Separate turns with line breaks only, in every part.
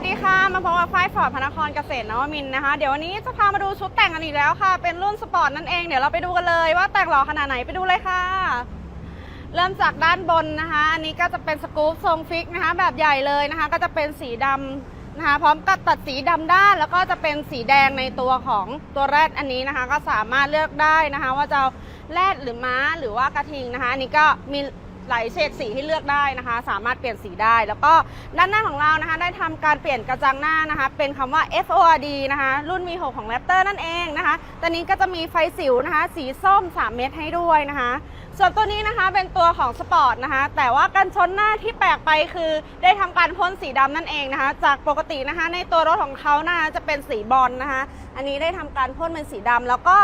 สดีค่ะ มาพบกับฝ้ายฟอร์ดพระนครเกษตรนวมินนะคะ เดี๋ยววันนี้จะพามาดูชุดแต่งกันอีกแล้วค่ะ เป็นรุ่นสปอร์ตนั่นเอง เดี๋ยวเราไปดูกันเลยว่าแต่งหล่อขนาดไหนไปดูเลยค่ะ เริ่มจากด้านบนนะคะ อันนี้ก็จะเป็นสกู๊ปทรงฟิกนะคะ แบบใหญ่เลยนะคะ ก็จะเป็นสีดำนะคะ พร้อมกับตัดสีดำด้าน แล้วก็จะเป็นสีแดงในตัวของตัวแรดอันนี้นะคะ ก็สามารถเลือกได้นะคะ ว่าจะแรดหรือม้าหรือว่ากระทิงนะคะ อันนี้ก็มี หลายเฉดสีให้เลือกได้นะคะ สามารถเปลี่ยนสีได้ แล้วก็ด้านหน้าของเรานะคะ ได้ทำการเปลี่ยนกระจังหน้านะคะ เป็นคำว่า FORD นะคะ รุ่น V6 ของ Raptor นั่นเองนะคะตัวนี้ก็จะมีไฟสิวนะคะ สีส้ม 3 เม็ดให้ด้วยนะคะ ส่วนตัวนี้นะคะเป็นตัวของสปอร์ตนะคะ แต่ว่ากันชนหน้าที่แปลกไปคือ ได้ทำการพ่นสีดำนั่นเองนะคะ จากปกตินะคะ ในตัวรถของเขานะคะจะเป็นสีบอลนะคะ อันนี้ได้ทำการพ่นเป็นสีดำแล้วก็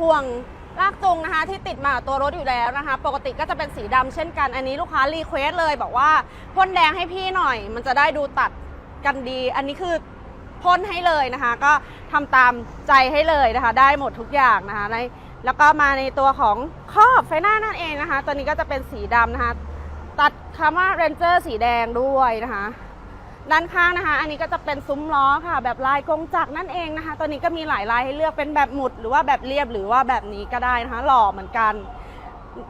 ห่วง ลากจูงนะคะที่ติดมาตัวรถอยู่แล้วนะคะ ปกติก็จะเป็นสีดำเช่นกัน อันนี้ลูกค้ารีเควสเลยบอกว่าพ่นแดงให้พี่หน่อย มันจะได้ดูตัดกันดี อันนี้คือพ่นให้เลยนะคะ ก็ทำตามใจให้เลยนะคะ ได้หมดทุกอย่างนะคะในแล้วก็มาในตัวของครอบไฟหน้านั่นเองนะคะ ตัวนี้ก็จะเป็นสีดำนะคะ ตัดคำว่า Ranger สีแดงด้วยนะคะ ด้านข้างนะคะ อันนี้ก็จะเป็นซุ้มล้อค่ะ แบบลายกงจักรนั่นเองนะคะ ตัวนี้ก็มีหลายลายให้เลือกเป็นแบบหมุดหรือว่าแบบเรียบหรือว่าแบบนี้ก็ได้นะคะ หล่อเหมือนกัน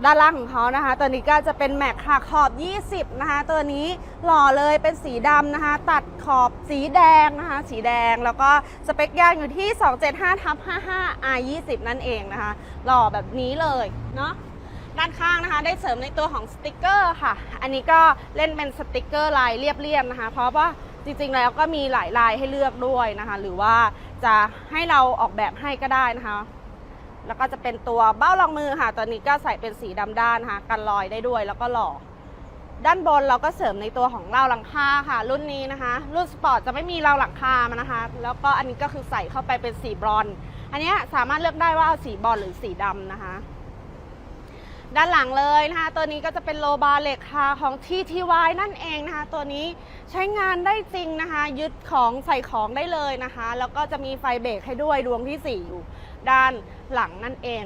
ด้านล่างของเขานะคะ ตัวนี้ก็จะเป็นแม็กค่ะขอบ 20 นะคะ ตัวนี้หล่อเลยเป็นสีดำนะคะ ตัดขอบสีแดงนะคะ สีแดงแล้วก็สเปคยางอยู่ที่ 275ทับ55 R 20นั่นเองนะคะ หล่อแบบนี้เลยเนาะ ด้านข้างนะคะ ได้เสริมในตัวของสติกเกอร์ค่ะ อันนี้ก็เล่นเป็นสติกเกอร์ลายเรียบๆนะคะ เพราะว่าจริงๆแล้วก็มีหลายลายให้เลือกด้วยนะคะ หรือว่าจะให้เราออกแบบให้ก็ได้นะคะ แล้วก็จะเป็นตัวเบ้ารองมือค่ะตัวนี้ก็ใส่เป็นสีดำด้านนะคะกันรอยได้ด้วยแล้วก็หล่อด้านบนเราก็เสริมในตัวของเราหลังคาค่ะ รุ่นนี้นะคะ รุ่นสปอร์ตจะไม่มีเราหลังคามานะคะ แล้วก็อันนี้ก็คือใส่เข้าไปเป็นสีบรอน อันนี้สามารถเลือกได้ว่าเอาสีบอลหรือสีดำนะคะ ด้านหลังเลยนะคะตัวนี้ก็จะเป็นโลบาร์เหล็กค่ะของ TTY นั่นเองนะคะตัวนี้ใช้งานได้จริงนะคะ ยึดของใส่ของได้เลยนะคะ แล้วก็จะมีไฟเบรกให้ด้วยดวงที่ 4 อยู่ด้านหลังนั่นเอง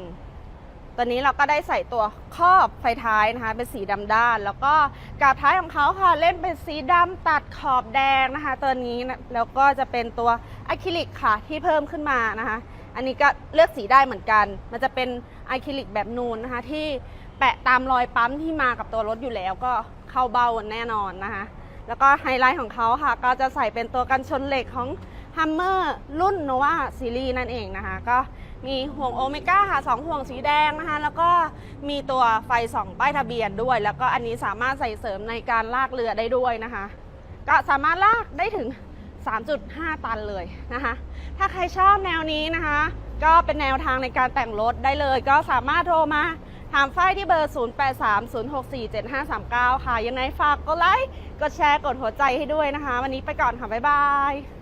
ตัวนี้เราก็ได้ใส่ตัวครอบไฟท้ายนะคะ เป็นสีดำด้าน แล้วก็กาบท้ายของเขาค่ะเล่นเป็นสีดำตัดขอบแดงนะคะ ตัวนี้นะแล้วก็จะเป็นตัวอะคริลิกค่ะที่เพิ่มขึ้นมานะคะ อันนี้ก็เลือกสีได้เหมือนกัน มันจะเป็นอะคริลิกแบบนูนนะคะ ที่แปะตามรอยปั๊มที่มากับตัวรถอยู่แล้วก็เข้าเบ้าแน่นอนนะคะ แล้วก็ไฮไลท์ของเขาค่ะ ก็จะใส่เป็นตัวกันชนเหล็กของ Hummer รุ่น Nova Series นั่นเองนะคะ ก็มีห่วงโอเมก้าค่ะสองห่วงสีแดงนะคะ แล้วก็มีตัวไฟส่องป้ายทะเบียนด้วย แล้วก็อันนี้สามารถใส่เสริมในการลากเรือได้ด้วยนะคะ ก็สามารถลากได้ถึง 3.5 ตันเลยนะคะ ถ้าใครชอบแนวนี้นะคะ ก็เป็นแนวทางในการแต่งรถได้เลย ก็สามารถโทรมาถามฝ้ายที่เบอร์ 0830647539 ค่ะ ยังไงฝากกดไลค์ กดแชร์ กดหัวใจให้ด้วยนะคะ วันนี้ไปก่อนค่ะ บ๊ายบาย